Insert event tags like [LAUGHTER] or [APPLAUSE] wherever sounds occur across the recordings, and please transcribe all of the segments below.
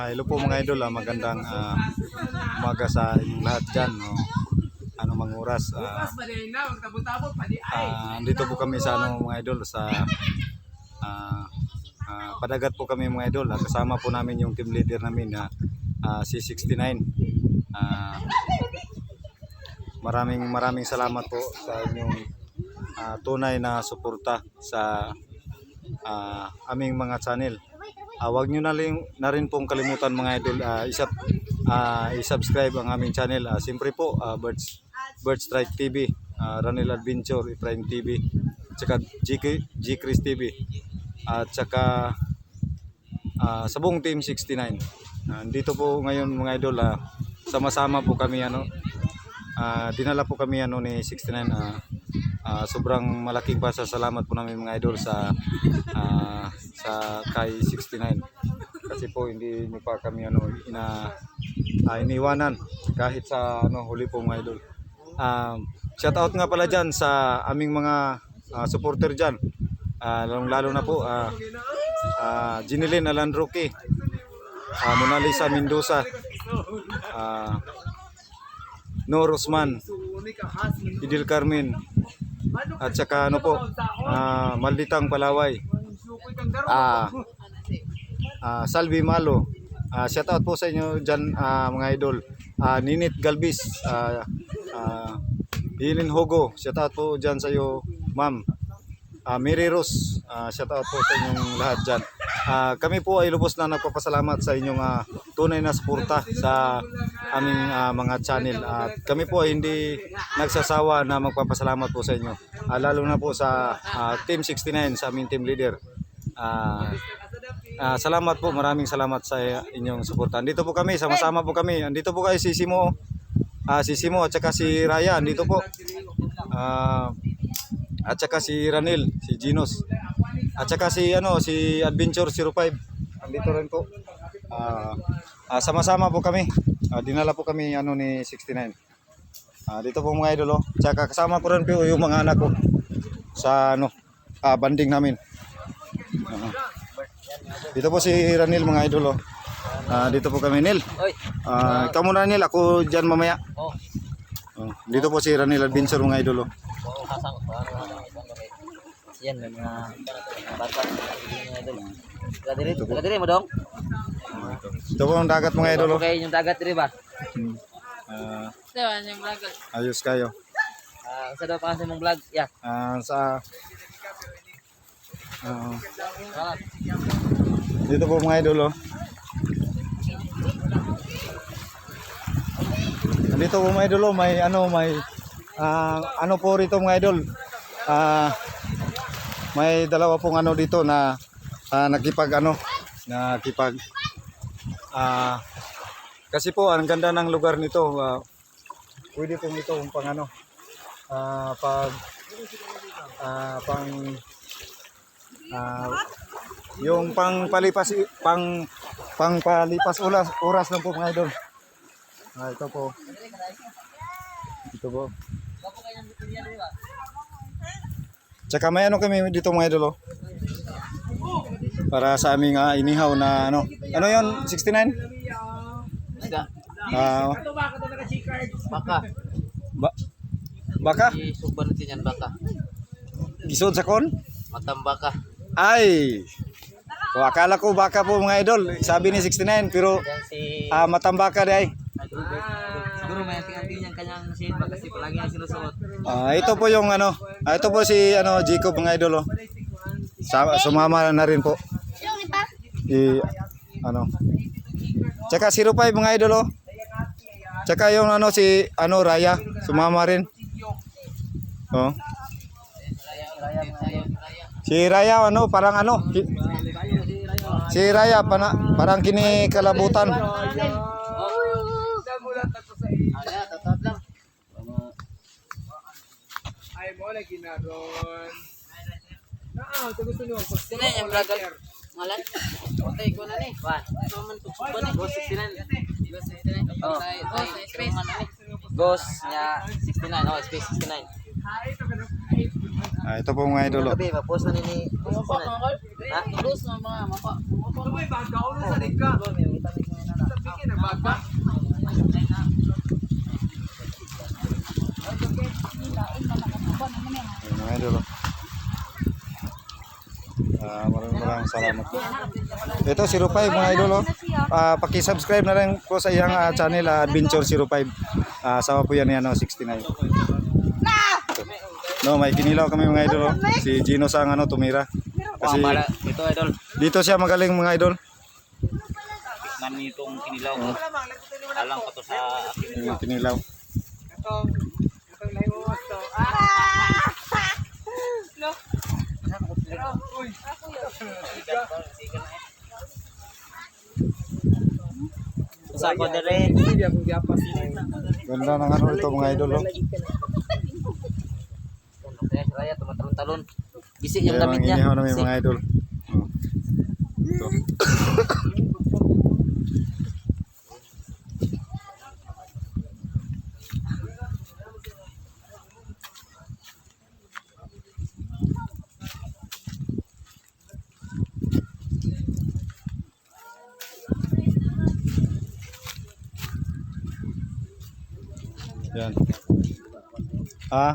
Ah, hello po mga idol, ah, magandang ah, umaga sa inyong lahat dyan. No? Ano mang oras. Ah, ah, andito po kami sa ano mga idol sa ah, ah, padagat po kami mga idol. Kasama po namin yung team leader namin na ah, si 69. Maraming maraming salamat po sa inyong ah, tunay na suporta sa ah, aming mga channel. Ah, wag nyo na, rin, na rin pong kalimutan mga idol uh, isub, ah, i-subscribe ang aming channel. Ah, Siyempre po, ah, Birds, Birds Strike TV, ah, Ranel Adventure, Prime TV, tsaka GK, G Chris TV, at tsaka ah, sa buong Team 69. Ah, dito po ngayon mga idol, ah, sama-sama po kami ano, ah, dinala po kami ano ni 69 ah, ah, sobrang malaking pasasalamat po namin mga idol sa ah, sa kay 69 kasi po hindi niyo pa kami ano ina ah, iniwanan kahit sa ano huli po mga idol. Um, shout out nga pala diyan sa aming mga ah, supporter diyan. Ah, lalong lalo na po uh, Ginilin Alandroque, ah, Mona Lisa Mendoza, ah Nor Osman, Idil Carmen, at saka ano po, ah, Malditang Palaway, ah, ah, Salvi Malo. Ah, shout out po sa inyo dyan ah, mga idol. Ah, Ninit Galbis, ah, ah, Hilin Hogo, shout out po dyan sa iyo, ma'am. Ah, Mary Rose, ah, shout out po sa inyong lahat dyan. Ah, kami po ay lubos na nagpapasalamat sa inyong ah, tunay na suporta sa aming ah, mga channel. At kami po hindi nagsasawa na magpapasalamat po sa inyo. Ah, lalo na po sa ah, Team 69, sa aming team leader. Ah, ah, salamat po, maraming salamat sa inyong suporta. Andito po kami, sama-sama po kami. Andito po kayo si Simo, ah, si Simo at saka si Raya. Andito po. Ah, at saka si Ranil, si Ginos. At saka si ano, si Adventure 05. Andito rin po. Ah, ah, sama-sama po kami. Ah, dinala po kami ano ni 69. Ah, dito po mga idol oh. Tsaka kasama ko rin po yung mga anak ko sa ano, ah, banding namin. Ah. dito po si Ranil mga idol oh. Ah, dito po kami Nil. Ah, ikaw muna Nil, ako diyan mamaya. Oh. Oh, dito po si Ranil Adventure mga idol oh. Yan, mga bata. Mga idol. Taga diri, taga diri mo dong. Ito po ang dagat mga idol oh. Okay, yung dagat diri ba? Hmm. Yung vlog. ayos kayo. Ah, sa daw pa sa mong vlog. Yeah. Ah, sa Ah, dito po mga idol oh. Dito po mga idol oh, may ano may ah, ano po rito mga idol. Ah, may dalawa pong ano dito na ah, nakipag ano nakipag ah, kasi po ang ganda ng lugar nito. ah, pwede pong ito pang ano ah, pag ah, pang ah, yung pang palipas pang pang palipas oras oras lang po mga idol. Ah, ito po. Ito po. Tsaka may ano kami dito mga idol oh. Para sa aming ah, inihaw na ano. Ano 'yon? 69? Isda. Ah, Baka. ba baka? Isuban natin yan baka. Gisod sa kon? Matambaka. Ay. O, akala ko baka po mga idol. Sabi ni 69 pero ah, matambaka day. Siguro may anting-anting niyang kanyang sin ba kasi palagi ang sinusuot. Ah, ito po yung ano, ah, ito po si ano Jacob mga idol oh. Sa, sumama na rin po. I ano. Tsaka 05 mga idol oh. Tsaka yung ano si ano Raya, sumama rin. Oh. Si Raya ano, parang ano? Si Raya pana, parang tatap lang. Ay mo lagi na ron. Ah, ito gusto niyo. Sino yung vlog? Ngalan? Okay, ko na ni. Wan. Naman to ba ni? Go 69. Diba sa internet? Oh. Sa sa space. Go Ghost niya 69. Oh, space 69. Ah, ito po mga idol. oh. Sabi, ma-post na ni Ha? Tulus na mga mapa. Ano ba baga? Ulo sa lingka. Sabi na baga. Ayun, mga idol. Oh. Ah, maraming maraming salamat po. Ito, 05 mga idol. Oh. Ah, paki-subscribe na rin po sa iyang ah, channel, ah, Adventure 05. Ah, asawa po yan yan, oh, 69. No, may kinilaw kami mga idol. Oh. Si Gino Sang ano, tumira. Kasi ito idol. dito siya magaling mga idol. Man nitong kinilaw ko. Alang pa to sa Yung kinilaw. Ito. Ito yung live mo. Ito. Ah! [LAUGHS] Look. Sa ko dire. Hindi akong giapas na yun. Ganda ng ano ito mga idol. Oh. Raya tumatalon-talon. Gisi yung damit niya. inihaw namin Gisi. mga idol. Oh. [COUGHS] Ito. Yan. Ha?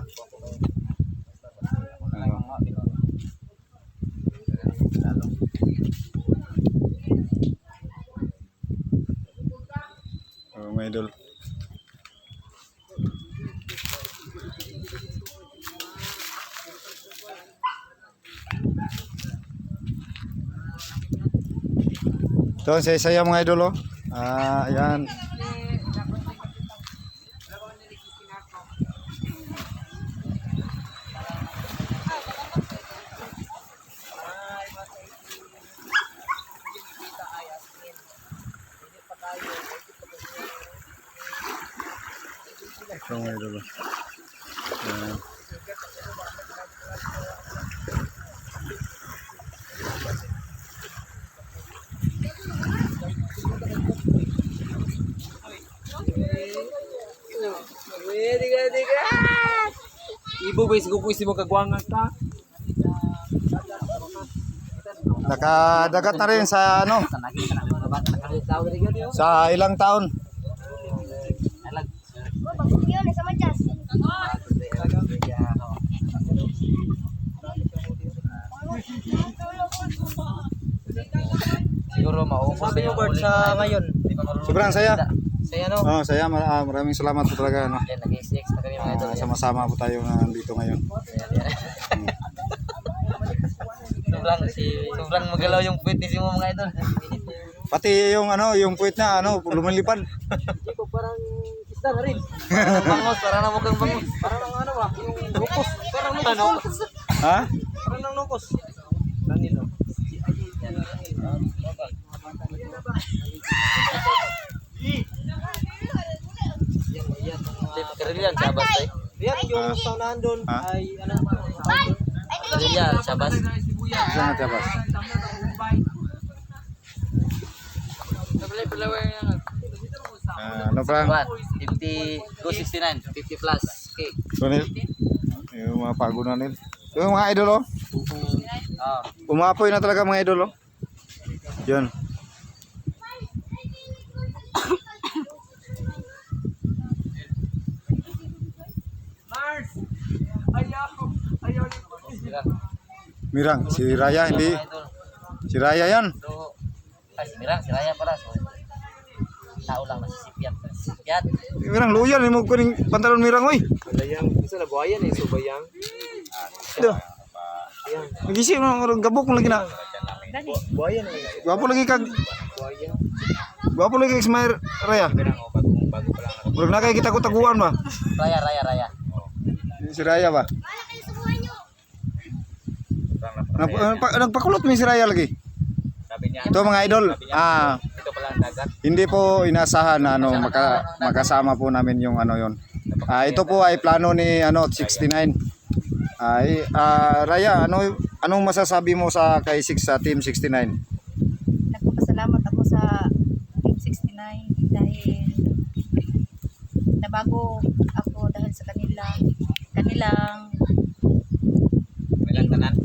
Ano? Oh, saya mga oh. Ah, ayan. Isi mo kagwangan ka? Nakadagat na rin sa ano, Sa ilang taon. Siguro maubos na yung sa ngayon. Sobrang saya. Saya no. Oh, saya. Ah, maraming salamat po talaga. No? Kami mga idol. Ah, sama-sama po tayo na nandito ngayon. Yan, [LAUGHS] yan. sobrang si sobrang magalaw yung puwit ni Simo mga idol. Pati yung ano, yung puwit na ano, lumilipad. Chico parang isda na rin. Parang bangos, parang na mukhang bangos. Parang ang ano ba, yung lupos. Parang lupos. Ha? Parang ng lupos. Danilo. Karilyan, sabas tayo. Yan, yung sa nandun Ha? ay ano? Karilyan, sabas. Saan nga tabas? Ah, ano Frank? What? 50, 269, 50 plus. Okay. Sunil? Yung mga pagunan nil. Yung mga idol oh. Ah, Umapoy na talaga mga idol oh. Yun. Mirang, si Raya idol. Si Raya yan. Ay, si Mirang, si Raya para. So, tao lang na si Sipiat. Sipiat. Mirang luyan ni mo kuning pantalon mirang oy. Balayang. Isa na buhayan eh. Subayang. Ito. Nagising mo orang gabok lagi na. Buhayan eh. Gwapo lagi kag Buhayan. gwapo lagi Smile Raya. Murag na kay kita ko taguan ba? Raya, Raya, Raya. Si Raya ba? Nag, nagpa- nagpakulot mo si Raya lagi. Sabi niya, Ito mga idol, ah, ito pala ang dagat. hindi po inasahan na ano, maka, makasama po namin yung ano yon. Ah, ito po ay plano ni ano 69. Ay, ah, Raya, ano anong masasabi mo sa kay 6 sa team 69? Nagpapasalamat ako sa Team 69 dahil nabago ilang kanilang Ilang tanan.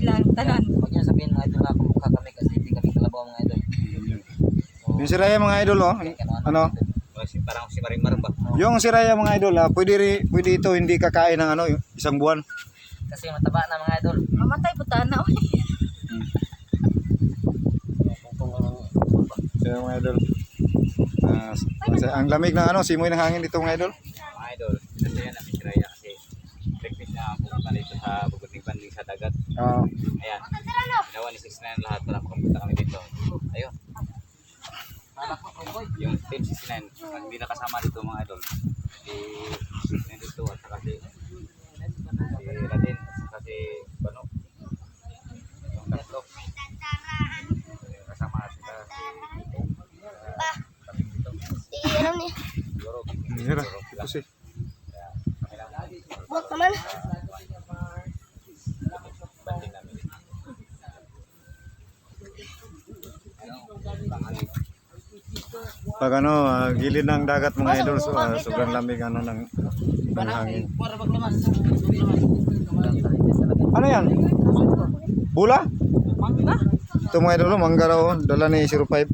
ilang tanan. Huwag niyo sabihin mga idol na kumukha kami kasi hindi kami kalabaw mga idol. Yung si Raya mga idol oh. Ano? Kasi parang si Marimar ba? Yung si Raya mga idol ah, pwede, ri- pwede ito hindi kakain ng ano, yung isang buwan. Kasi mataba na mga idol. Mamatay po tanaw. Kung kung Kaya mga idol. ah, ang lamig ng ano, simoy ng hangin dito mga idol. mga idol, pinasaya namin si Raya kasi practice na pumunta dito sa Ah, Ayan, ginawa ni 69 lahat para makapunta kami dito. Ayun, yung team 69, pag hindi nakasama dito mga idol, si nandito at saka si si Radin at saka si Bano. Yung tatlo. Yung Kasama sila si kami dito. Si ano ni? Siguro, Mira, ito si. kami lang Buwak naman. banding namin. Pag ano, ah, gilid ng dagat mga idol, so, ah, sobrang lamig ano ng, ng hangin. Ano yan? Bula? Ito mga idol, oh, mangga raw, oh. dala ni 05.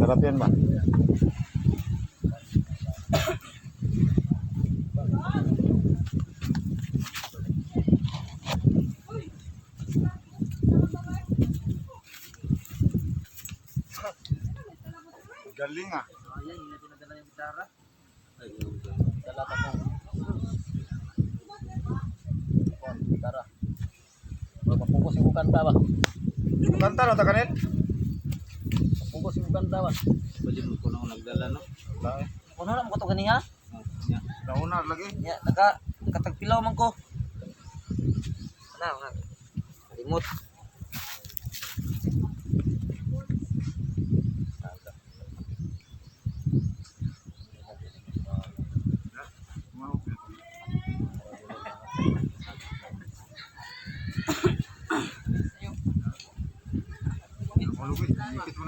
Sarap yan ba? Galing ah. Ayan, yung pinadala yung gitara. Dala pa mo. Kuwan, gitara. Mapapungkos yung kanta ba? Kanta no, takanit? Mapapungkos yung ba? Pwede ko na nagdala, no? Kuno na mo ko to ganiha? Nauna lagi. Ya, naka nakatagpilaw man ko. Ana, ana. Remote.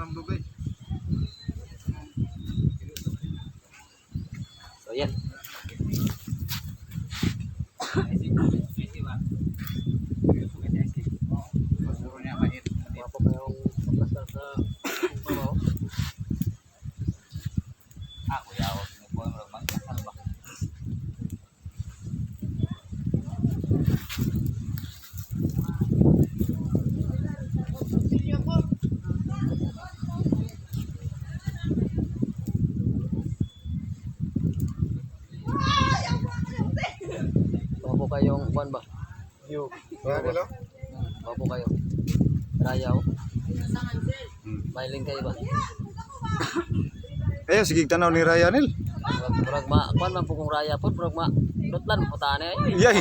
Ikit mo ng lugay. So yan. Wapo pa yung pagkasal sa babaw. Ah, kuya, ako sinubuhan mo lang magkasal ba? Wapo kayong kuan ba? View. Kaya nila? Wapo kayo. Rayaw. Mailing kayo ba? [COUGHS] Eh, sige tanaw ni Raya nil. Murag ma kuan man po kung raya po, murag ma dutlan po tane ay. Yay!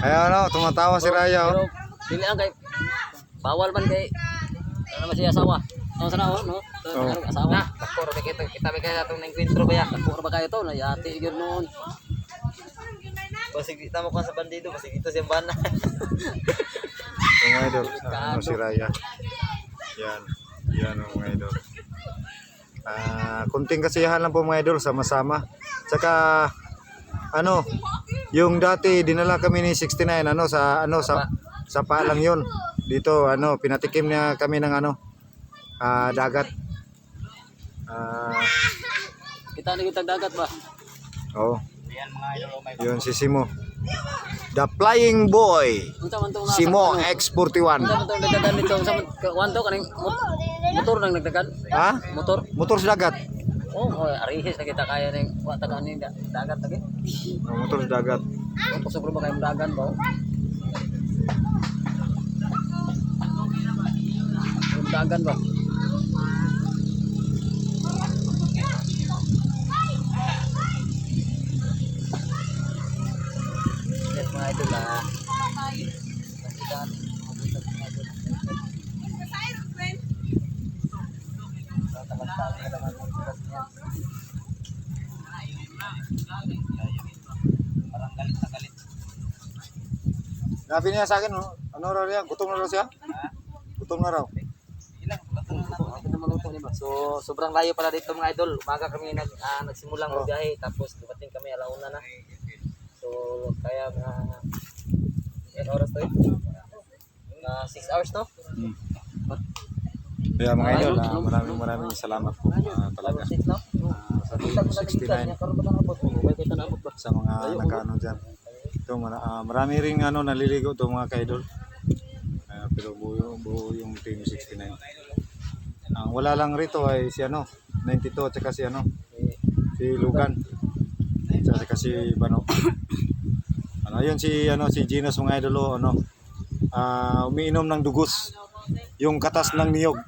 Ayan ano, tumatawa si Raya. Pero Oh. dili ang kay bawal man kay ano man siya asawa. Ano sa naon no? Oo. Ano asawa? Ako ra kita kita ba kaya atong encuentro ba ya? Ako ra ba kayo to na yati gyud noon. Basig kita mo kan sa bandido, basig ito siyang bana. [LAUGHS] Mga idol, sa ano si Raya. Yan, yan mga idol. Ah, kunting kasiyahan lang po mga idol, sama-sama. Tsaka, ano, yung dati dinala kami ni 69, ano, sa, ano, sa, sa pa lang yun. Dito, ano, pinatikim niya kami ng, ano, ah, dagat. Ah, Kita ni kitag dagat ba? oh, Ayan mga idol, oh, yun si Simo. The Flying Boy, Simo ano? X41. Unsa man tong nagdagan dito? Unsa man kuan to kaning mot- motor nang nagdagan? Ha? Motor? Motor sa dagat. Oh, oh arihis na kita kaya ning wa ta kaning da- dagat lagi. Oh, motor sa dagat. Kusog ba kayo dagan ba? oh? Dagan ba? Idol ah. Sabi niya sa akin, ano raw yan? Gutom na raw siya? Gutom na raw. So, sobrang layo pala dito mga idol. Umaga kami nag, ah, nagsimulang Oh. magbiyahe, tapos dumating kami alauna na. So, kaya mga ilang oras to eh? Mga 6 hours to? Hmm. Kaya mga idol, ah, maraming maraming salamat po ah, talaga 6 no? ah, sa Kita mo na 69 karon ba nabot? May kita nabot ba? sa mga nagano dyan. Ito, ah, marami ring ano, naliligo ito mga kaidol. Ah, pero buo, buo yung team 69. Ang wala lang rito ay si ano, 92 at saka si ano, si Lugan. At saka si Bano. Ano, yun si ano si Ginos mga idol oh, ano. Ah, umiinom ng dugos. Yung katas ng niyog.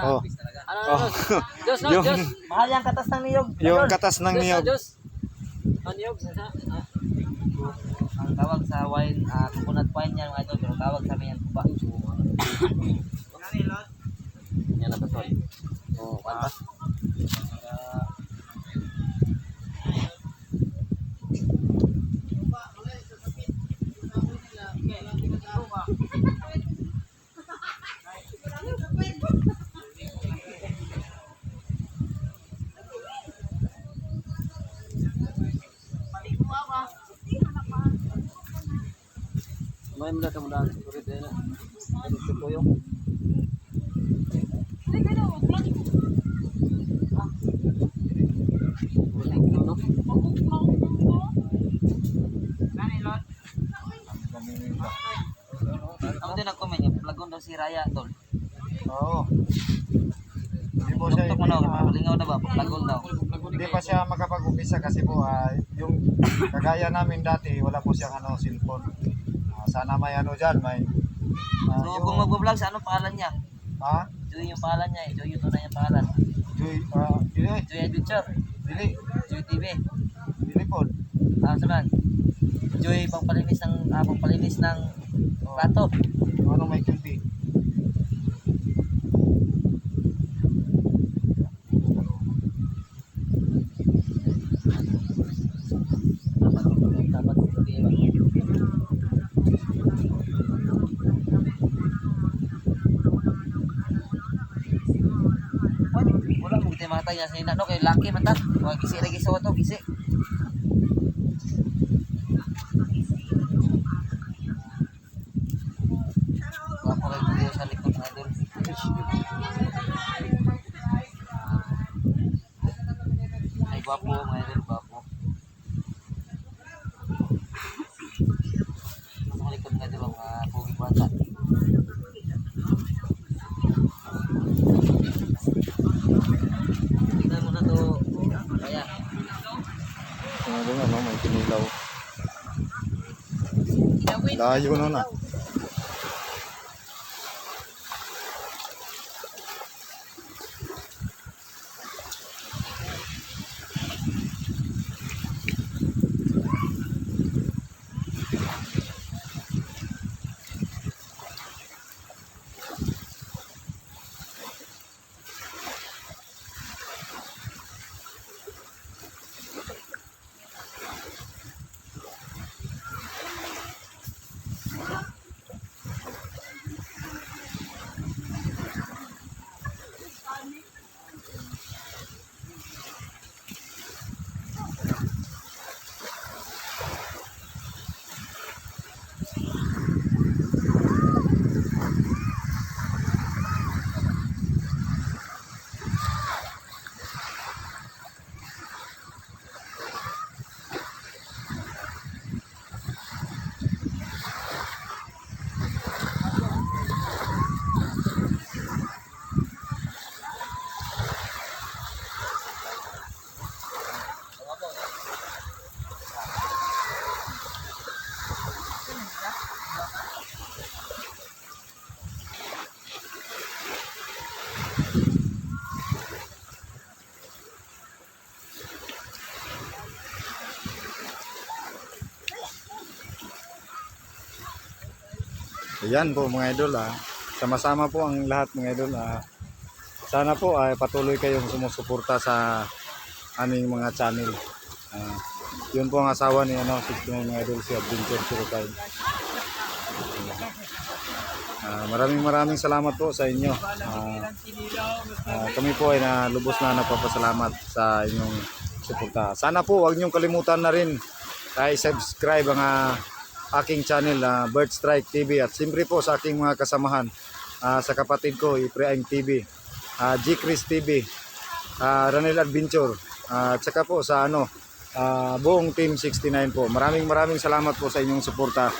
Oh. Ano, Oh. Diyos, no, [LAUGHS] yung Diyos. Mahal yung katas ng niyog. yung katas ng Diyos, niyog. Diyos. Ang niyog, sa ah. Ang tawag sa wine, ah, coconut wine yan mga idol, pero tawag sa amin yan kuba. [LAUGHS] Yan na ba to? Oh, kwan ba? Ah, May mula ka mula sa kurit eh na. ano si Kuyo? Ako din nag-comment yung plagon daw si Raya, tol. Oo. Hindi po siya mo na, palingaw na ba? Plagon daw. Hindi pa siya makapag-umpisa kasi po ah, yung kagaya namin dati wala po siyang ano cellphone. Ah, sana may ano diyan, may ah, So, kung mag-vlog siya, anong pangalan niya? ha? Joy yung pangalan niya eh. Joy yung tunay yung pangalan. Joy ah, dili Joy Adventure. Dili Joy TV. dili po. Ah, sunod. Joy pangpalinis ng ah, pangpalinis ng plato. Yung ano may kilti. Dapat dapat TV ba? Ay, Wala mata niya sa ina no kay laki man ta. Wa gisi lagi sa wato gisi. Wapo kay video sa likod ng idol. Ay gwapo mga idol, gwapo. Sa likod ng idol mga puging bata. Tingnan mo na to. Kaya, Ano doon ano may kinilaw. Layo na na. Ayan po mga idol ah. Sama-sama po ang lahat mga idol ah. Sana po ay patuloy kayong sumusuporta sa aming mga channel. Ah, yun po ang asawa ni ano, si mga idol si Adventure Surukay. Ah, Ah, maraming maraming salamat po sa inyo. Ah, ah, kami po ay na lubos na nagpapasalamat sa inyong suporta. Sana po wag niyong kalimutan na rin ay subscribe ang ah, aking channel na Bird Strike TV at siyempre po sa aking mga kasamahan ah, sa kapatid ko Ipreang TV, ah, G Chris TV, ah, Ranel Adventure ah, at saka po sa ano ah, buong team 69 po. Maraming maraming salamat po sa inyong suporta.